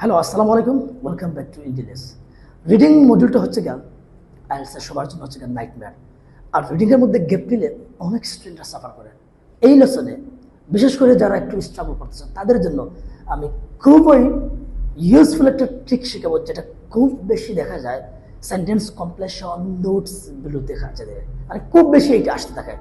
Hello আসসালামু আলাইকুম welcome back to ইন্ডিলেস রিডিং মডিউলটা হচ্ছে গেল আইএলসের সবার জন্য হচ্ছে গেল নাইটম্যার আর রিডিংয়ের মধ্যে গ্যাপ দিলে অনেক স্টুডেন্টরা সাফার করে। এই লেসনে বিশেষ করে যারা একটু স্ট্রাগল করতেছেন, তাদের জন্য আমি খুবই ইউজফুল একটা ট্রিক শেখাবো, যেটা খুব বেশি দেখা যায়। সেন্টেন্স কমপ্লেশন নোটসগুলো দেখা যায়। মানে খুব বেশি এটা আসতে থাকে।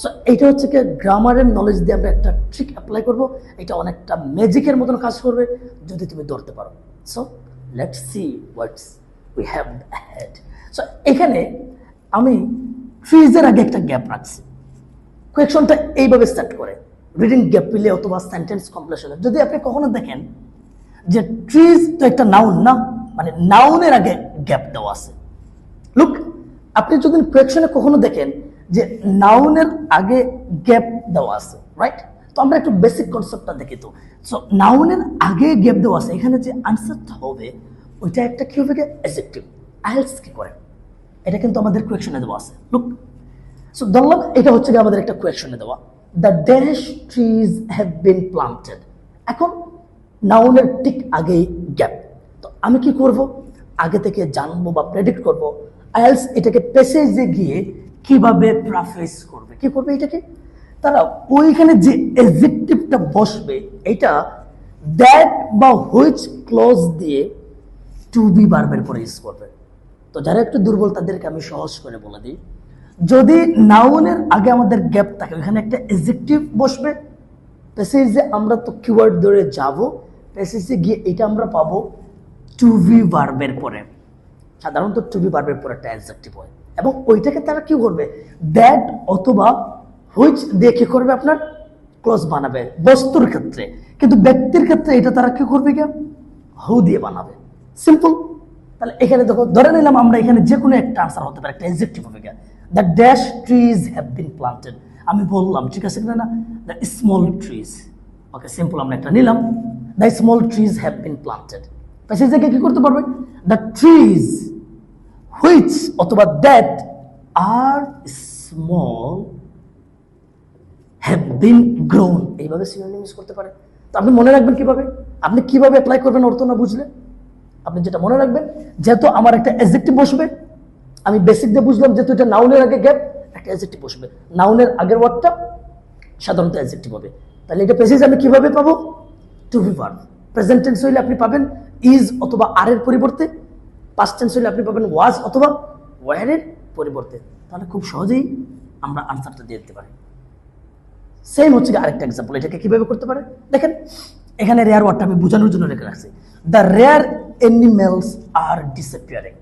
সো এইটা হচ্ছে কি গ্রামারের নলেজ দিয়ে আমরা একটা ট্রিক অ্যাপ্লাই করব। এটা অনেকটা ম্যাজিকের মতন কাজ করবে যদি তুমি ধরতে পারো। So let see what's we have had so এখানে আমি ফ্রিজের আগে একটা গ্যাপ রাখছি। কোয়েকশনটা এইভাবে স্টার্ট করে। রিডিং গ্যাপ পিলে অথবা সেন্টেন্স কমপ্লেশনে যদি আপনি কখনো দেখেন যে ট্রিজ তো একটা নাউন না মানে নাউনের আগে গ্যাপ দেওয়া আছে। লুক আপনি যদি কোয়েকশনে কখনো দেখেন যে নাউনের আগে গ্যাপ দেওয়া আছে রাইট তো আমরা একটু বেসিক কনসেপ্টটা দেখি তো। সো নাউনের আগে গ্যাপ দেওয়া আছে, এখানে যে আনসারটা হবে, ওইটা একটা কি হবে অ্যাজেক্টিভ আইলস কি করে? এটা কিন্তু আমাদের কোয়েকশনে দেওয়া আছে। লুক সো ধরলাম এটা হচ্ছে আমাদের একটা কোয়েকশনে দেওয়া। The dash trees have been planted এখন নাউনের ঠিক আগেই গ্যাপ তো আমি কি করব? আগে থেকে জানব বা প্রেডিক্ট করব। আইএলস এটাকে প্যাসেজে গিয়ে কীভাবে প্রাফেস করবে? কি করবে এটাকে? তারা ওইখানে যে এজেক্টিভটা বসবে, এটা দ্যাট বা হুইচ ক্লোজ দিয়ে টু বি বারবার পরে ইউজ করবে। তো যারা একটু দুর্বল, তাদেরকে আমি সহজ করে বলে দিই। যদি নাউনের আগে আমাদের গ্যাপ থাকে, ওইখানে একটা এজেক্টিভ বসবে প্যাসেজে আমরা তো কিওয়ার্ড ধরে যাব প্যাসেজে গিয়ে এটা আমরা পাবো টু বি ভার্বের পরে। সাধারণত টু বি ভার্বের পরে একটা অ্যাডজেক্টিভ হয়। এবং ওইটাকে তারা কি করবে? দ্যাট অথবা হুইচ দিয়ে কি করবে আপনার? ক্লোজ বানাবে, বস্তুর ক্ষেত্রে। কিন্তু ব্যক্তির ক্ষেত্রে এটা তারা কি করবে কি হু দিয়ে বানাবে। সিম্পল তাহলে এখানে দেখো, ধরে নিলাম আমরা এখানে যে কোনো একটা আনসার হতে পারে, একটা এজেক্টিভ হবে গিয়া। The dash trees have been planted আমি বললাম, ঠিক আছে কিনা? না the small trees okay simple আমরা একটা নিলাম। The small trees have been planted সেই জায়গায় কি করতে পারবে? দ্য ট্রিজ হুইচ অথবা that are small have been grown এইভাবে সিনোনিম ইউজ করতে পারে। তো আপনি মনে রাখবেন কীভাবে? আপনি কীভাবে অ্যাপ্লাই করবেন অর্থ না বুঝলে? আপনি যেটা মনে রাখবেন, যেহেতু আমার একটা এজেক্টিভ বসবে, আমি বেসিক দিয়ে বুঝলাম, যেহেতু এটা নাউনের আগে গ্যাপ একটা এজেক্টিভ বসবে। নাউনের আগের ওয়ার্ডটা সাধারণত এজেক্টিভ হবে। তাহলে এটা পেসেজ আমি কীভাবে পাবো? To be verb present tense হইলে আপনি পাবেন ইজ অথবা আর এর পরিবর্তে পাস্ট টেন্স হইলে আপনি পাবেন ওয়াজ অথবা ওয়ারের পরিবর্তে। তাহলে খুব সহজেই আমরা আনসারটা দিয়ে দিতে পারি। সেম হচ্ছে আরেকটা এক্সাম্পল এটাকে কীভাবে করতে পারে? দেখেন, এখানে রেয়ার ওয়ার্ডটা আমি বোঝানোর জন্য রেখে রাখছি। The rare animals are disappearing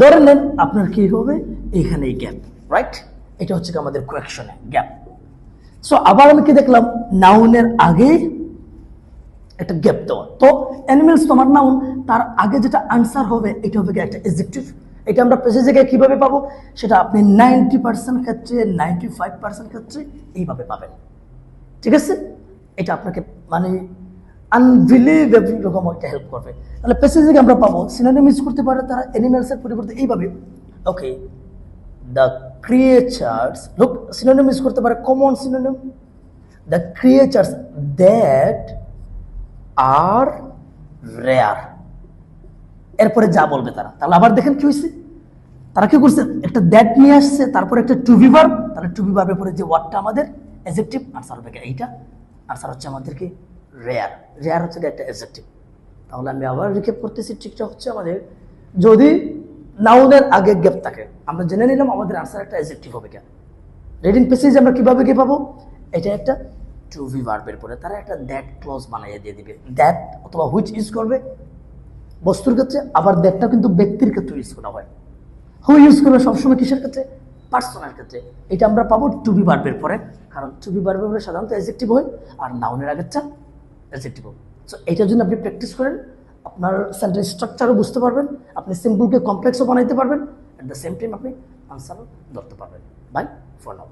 ধরে নেন, আপনার কি হবে? এখানে গ্যাপ রাইট এটা হচ্ছে আমাদের কোয়েকশনে গ্যাপ সো আবার আমি কি দেখলাম? নাউনের আগে একটা গ্যাপ দেওয়া। তো অ্যানিমেলস তোমার নাউন তার আগে যেটা আনসার হবে, এটা হবে একটা এজেক্টিভ এটা আমরা প্রেসেজ জায়গায় কীভাবে পাবো? সেটা আপনি নাইনটি পার্সেন্ট ক্ষেত্রে নাইনটি ফাইভ পার্সেন্ট ক্ষেত্রে এইভাবে পাবেন। ঠিক আছে? এটা আপনাকে মানে আনবিলিভেবল রকম একটা হেল্প করবে। তাহলে প্যাসেজ থেকে আমরা পাবো সিনোনিম ইউজ করতে পারে তারা অ্যানিমেলসের পরিবর্তে এইভাবে। ওকে দ্য ক্রিয়েচার্স লোক সিনোনিম ইউজ করতে পারে common synonym the creatures that are rare. এরপরে যা বলবে তারা। তাহলে আবার দেখেন কি হয়েছে তারা কি করছে? একটা দ্যাট নিয়ে আসছে, তারপরে একটা টু বি ভার্ব তাহলে টু বি ভার্বের পরে যে ওয়ার্ডটা আমাদের এজেক্টিভ আনসার হবে? এইটা? আনসার হচ্ছে আমাদেরকে রেয়ার। রেয়ার হচ্ছে গিয়ে একটা এজেক্টিভ তাহলে আমি আবার রিকেপ করতেছি ঠিকটা হচ্ছে আমাদের, যদি নাউনের আগে গ্যাপ থাকে, আমরা জেনে নিলাম আমাদের আনসার একটা এজেক্টিভ হবে কেন রিডিং পেসেজ আমরা কীভাবে কি পাবো? এটা একটা টু ভি ভার্বের পরে, তারা একটা দ্যাট ক্লজ বানাইয়ে দিয়ে দিবে। দ্যাট অথবা হুইচ ইউজ করবে, বস্তুর ক্ষেত্রে, আবার দ্যাটটা কিন্তু ব্যক্তির ক্ষেত্রে ইউজ করা হয়। হু ইউজ করবে সবসময় কিসের ক্ষেত্রে? পার্সোনাল ক্ষেত্রে। এটা আমরা পাবো টু বি ভার্বের পরে, কারণ টু বি ভার্বের পরে সাধারণত এজেক্টিভ হয়, আর নাউনের আগেরটা এজেক্টিভ হয়। সো এইটার জন্য আপনি প্র্যাকটিস করেন, আপনার সেন্টেন্স স্ট্রাকচারও বুঝতে পারবেন, আপনি সিম্পলকে কমপ্লেক্সও বানাইতে পারবেন অ্যাট দ্য সেম টাইম আপনি আনসারও ধরতে পারবেন। By for now